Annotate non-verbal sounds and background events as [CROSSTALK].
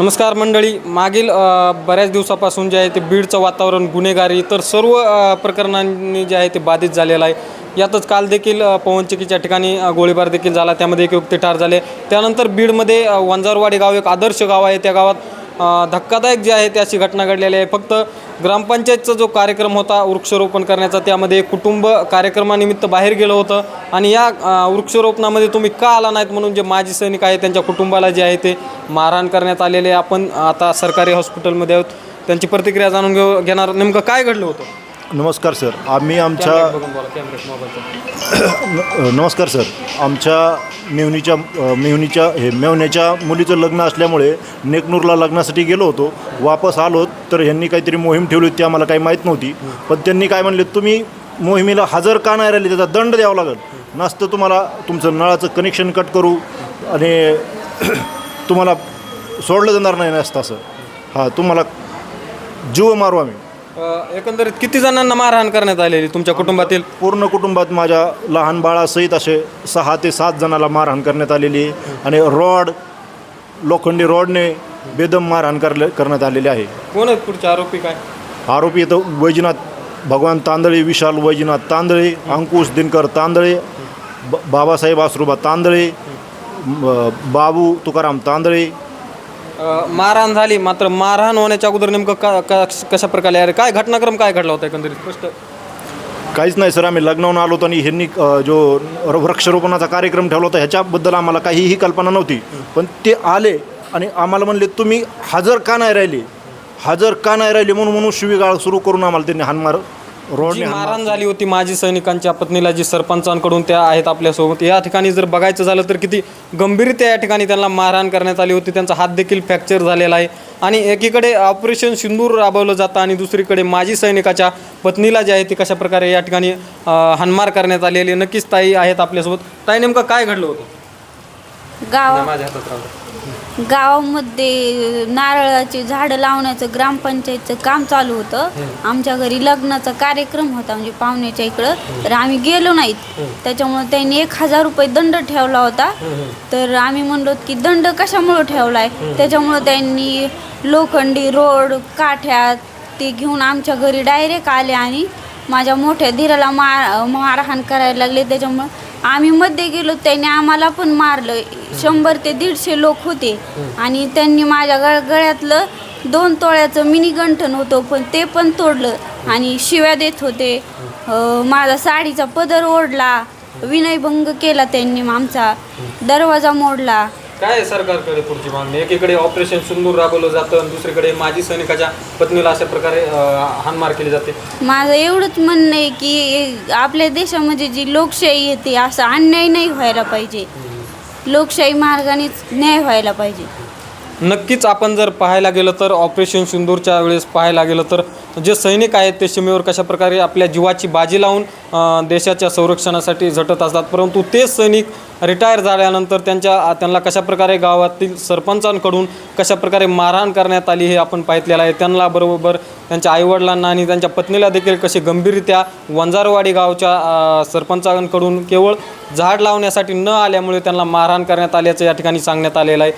नमस्कार मंडळी. मागील बऱ्याच दिवसापासून जे आहे ते बीडचं वातावरण गुन्हेगारी तर सर्व प्रकरणांनी जे आहे ते बाधित झालेलं आहे. यातच काल देखील अ, पवनचक्कीच्या ठिकाणी गोळीबार देखील झाला. त्यामध्ये एक व्यक्ती ठार झाले. त्यानंतर बीडमध्ये वंजारवाडी गाव एक आदर्श गाव आहे. त्या गावात धक्कादायक जे आहे ते अशी घटना घडलेली आहे. फक्त ग्रामपंचायतचा जो कार्यक्रम होता वृक्षारोपण करण्याचा त्यामध्ये कुटुंब कार्यक्रमानिमित्त बाहेर गेलं होतं. आणि या वृक्षारोपणामध्ये तुम्ही का आला नाहीत म्हणून जे माजी सैनिक आहे त्यांच्या कुटुंबाला जे आहे ते मारहाण करण्यात आलेले आहे. आपण आता सरकारी हॉस्पिटलमध्ये आहोत. त्यांची प्रतिक्रिया जाणून घेऊ घेणार. नेमकं काय घडलं होतं? नमस्कार सर. आम्ही आमच्या [CLEARS THROAT] नमस्कार सर. आमच्या मेवणीच्या मेवणीच्या हे मेवण्याच्या मुलीचं लग्न असल्यामुळे नेकनूरला लग्नासाठी गेलो होतो. वापस आलो तर ह्यांनी काहीतरी मोहीम ठेवली होती आम्हाला काही माहीत नव्हती. पण त्यांनी काय म्हणले तुम्ही मोहिमेला हजर का नाही राहिले? त्याचा दंड द्यावा लागेल. नसतं तुम्हाला तुमचं नळाचं कनेक्शन कट करू आणि [CLEARS THROAT] तुम्हाला सोडलं जाणार नाही नसतं असं. हां तुम्हाला जीव मारू आम्ही. अ, एकंदरीत किती जणांना मारहाण करण्यात आलेली तुमच्या कुटुंबातील? पूर्ण कुटुंबात माझ्या लहान बाळासहित असे सहा ते सात जणाला मारहाण करण्यात आलेली आहे आणि रॉड लोखंडी रॉडने बेदम मारहाण करले करण्यात आलेले आहे. कोण आहेत पुढचे आरोपी काय? आरोपी इथं वैजनाथ भगवान तांदळे विशाल वैजनाथ तांदळे अंकुश दिनकर तांदळे ब बाबासाहेब आसरुबा तांदळे म- बाबू तुकाराम तांदळे मारहाण झाली मात्र मारहाण होण्याच्या अगोदर नेमकं का का- कशा प्रकारे अरे काय घटनाक्रम काय घडला होता एकंदरीत? स्पष्ट. काहीच नाही सर आम्ही लग्नावून आलो होतो आणि ह्यांनी अ, जो वृक्षारोपणाचा कार्यक्रम ठेवला होता ह्याच्याबद्दल आम्हाला काहीही कल्पना नव्हती. पण ते आले आणि आम्हाला म्हणले तुम्ही हजर का नाही राहिले? हजर का नाही राहिले? म्हणून म्हणून शिवीगाळ सुरू करून आम्हाला त्यांनी हानमार जी रोडने मारहाण झाली होती माजी सैनिकांच्या पत्नीला जी सरपंचांकडून त्या आहेत आपल्यासोबत या ठिकाणी जर बघायचं झालं तर किती गंभीरत्या या ठिकाणी त्यांना मारहाण करण्यात आली होती. त्यांचा हात देखील फ्रॅक्चर झालेला आहे. आणि एकीकडे ऑपरेशन सिंदूर राबवलं जातं आणि दुसरीकडे माजी सैनिकाच्या पत्नीला जे आहे ती कशा प्रकारे या ठिकाणी अ, हाणमार करण्यात आलेली. नक्कीच ताई आहेत आपल्यासोबत. ताई नेमकं काय घडलं होतं? गाव माझ्या हातात राहू द्या. गावामध्ये नारळाची झाडं लावण्याचं ग्रामपंचायतचं काम चालू होतं. आमच्या घरी लग्नाचा कार्यक्रम होता म्हणजे पाहुण्याच्या इकडं. तर आम्ही गेलो नाहीत. त्याच्यामुळे त्यांनी एक हजार रुपये दंड ठेवला होता. तर आम्ही म्हणलो की दंड कशामुळं ठेवलाय? त्याच्यामुळं त्यांनी लोखंडी रोड काठ्या ते घेऊन आमच्या घरी डायरेक्ट आले आणि माझ्या मोठ्या धीराला मार मारहाण करायला लागले. त्याच्यामुळं आम्ही मध्ये गेलो त्यांनी आम्हाला पण मारलं. शंभर ते दीडशे लोक होते. आणि त्यांनी माझ्या गळ गळ्यातलं दोन तोळ्याचं मिनी गंठन होतं पण ते पण तोडलं. आणि शिव्या देत होते. अं, माझा साडीचा पदर ओढला. विनयभंग केला त्यांनी आमचा. दरवाजा मोडला. काय आहे सरकारकडे पुढची मागणी? एकीकडे ऑपरेशन सिंदूर राबवलं जातं आणि दुसरीकडे माजी सैनिकाच्या पत्नीला अशा प्रकारे अ, हाणमार केली जाते. माझं एवढंच म्हणणं आहे की आपल्या देशामध्ये जी लोकशाही येते असा अन्याय नाही व्हायला पाहिजे. लोकशाही मार्गानेच न्याय व्हायला पाहिजे. नक्कीच आपण जर पाहायला गेलं तर ऑपरेशन सिंदूरच्या वेळेस पाहायला गेलं तर जे सैनिक आहेत ते सीमेवर कशाप्रकारे आपल्या जीवाची बाजी लावून देशाच्या संरक्षणासाठी झटत असतात. परंतु तेच सैनिक रिटायर झाल्यानंतर त्यांच्या त्यांना कशा प्रकारे गावातील सरपंचांकडून कशा प्रकारे मारहाण करण्यात आली हे आपण पाहितलेलं आहे. त्यांना बरोबर त्यांच्या आईवडिलांना आणि त्यांच्या पत्नीला देखील कसे गंभीररित्या वंजारवाडी गावच्या सरपंचांकडून केवळ झाड लावण्यासाठी न आल्यामुळे त्यांना मारहाण करण्यात आल्याचं या ठिकाणी सांगण्यात आलेलं आहे.